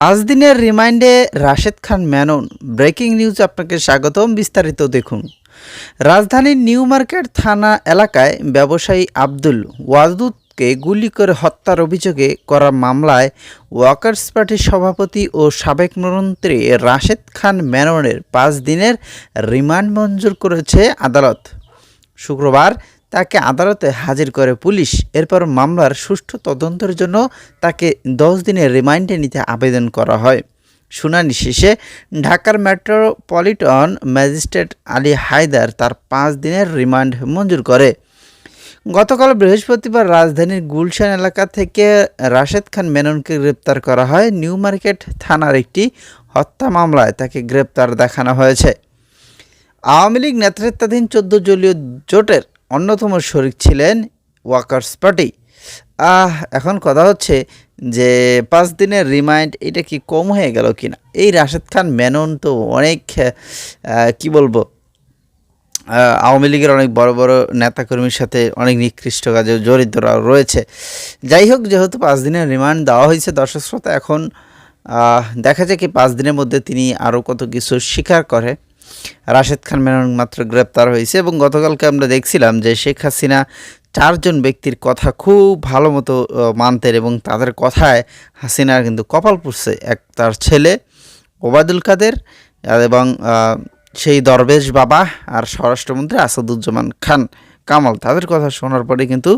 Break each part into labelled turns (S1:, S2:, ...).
S1: পাঁচ দিনের রিমাইন্ডে রাশেদ খান মেনন, ব্রেকিং নিউজ আপনাকে স্বাগতম, বিস্তারিত দেখুন। রাজধানীর নিউ মার্কেট থানা এলাকায় ব্যবসায়ী আব্দুল ওয়াদুদকে গুলি করে হত্যার অভিযোগে করা মামলায় ওয়াকার্স পার্টির সভাপতি ও সাবেক মন্ত্রী রাশেদ খান মেননের পাঁচ দিনের রিমান্ড মঞ্জুর করেছে আদালত। শুক্রবার তাকে আদালতে হাজির করে পুলিশ। এরপর মামলার সুষ্ঠু তদন্তের জন্য তাকে দশ দিনের রিমান্ডে নিতে আবেদন করা হয়। শুনানি শেষে ঢাকার মেট্রোপলিটন ম্যাজিস্ট্রেট আলী হায়দার তার পাঁচ দিনের রিমান্ড মঞ্জুর করে। গতকাল বৃহস্পতিবার রাজধানীর গুলশান এলাকা থেকে রাশেদ খান মেননকে গ্রেপ্তার করা হয়। নিউ মার্কেট থানার একটি হত্যা মামলায় তাকে গ্রেপ্তার দেখানো হয়েছে। আওয়ামী লীগ নেতৃত্বাধীন চোদ্দ জলীয় জোটের অন্যতম শরিক ছিলেন ওয়াকার্স পার্টি। আহ, এখন কথা হচ্ছে যে পাঁচ দিনের রিমাইন্ড, এটা কি কম হয়ে গেল কিনা? এই রাশেদ খান, মেনন তো অনেক কি বলব আওয়ামী লীগের অনেক বড় বড় নেতাকর্মীর সাথে অনেক নিকৃষ্ট কাজে জড়িতরা রয়েছে। যাই হোক, যেহেতু পাঁচ দিনের রিমান্ড দেওয়া হয়েছে দর্শক শ্রোতা, এখন দেখা যায় কি পাঁচ দিনের মধ্যে তিনি আরও কত কিছু স্বীকার করে। রাশেদ খান মেনন মাত্র গ্রেপ্তার হয়েছে এবং গতকালকে আমরা দেখছিলাম যে শেখ হাসিনা চারজন ব্যক্তির কথা খুব ভালো মতো মানতেন এবং তাদের কথায় হাসিনার কিন্তু কপাল পুষছে এক তার ছেলে ওবায়দুল কাদের এবং সেই দরবেশ বাবা আর স্বরাষ্ট্রমন্ত্রী আসাদুজ্জামান খান কামাল। তাদের কথা শোনার পরে কিন্তু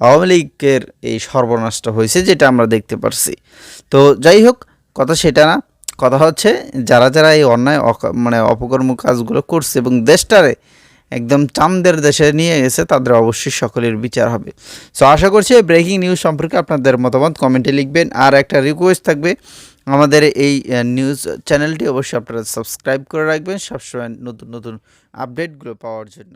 S1: আওয়ামী লীগের এই সর্বনাশটা হয়েছে যেটা আমরা দেখতে পারছি। তো যাই হোক, কথা সেটা না। কথা হচ্ছে, যারা যারা এই অন্যায় মানে অপকর্ম কাজগুলো করছে এবং দেশটারে একদম চামদের দেশে নিয়ে গেছে তাদের অবশ্যই সকলের বিচার হবে। সো আশা করছি ব্রেকিং নিউজ সম্পর্কে আপনাদের মতামত কমেন্টে লিখবেন। আর একটা রিকোয়েস্ট থাকবে, আমাদের এই নিউজ চ্যানেলটি অবশ্যই আপনারা সাবস্ক্রাইব করে রাখবেন সবসময় নতুন নতুন আপডেটগুলো পাওয়ার জন্য।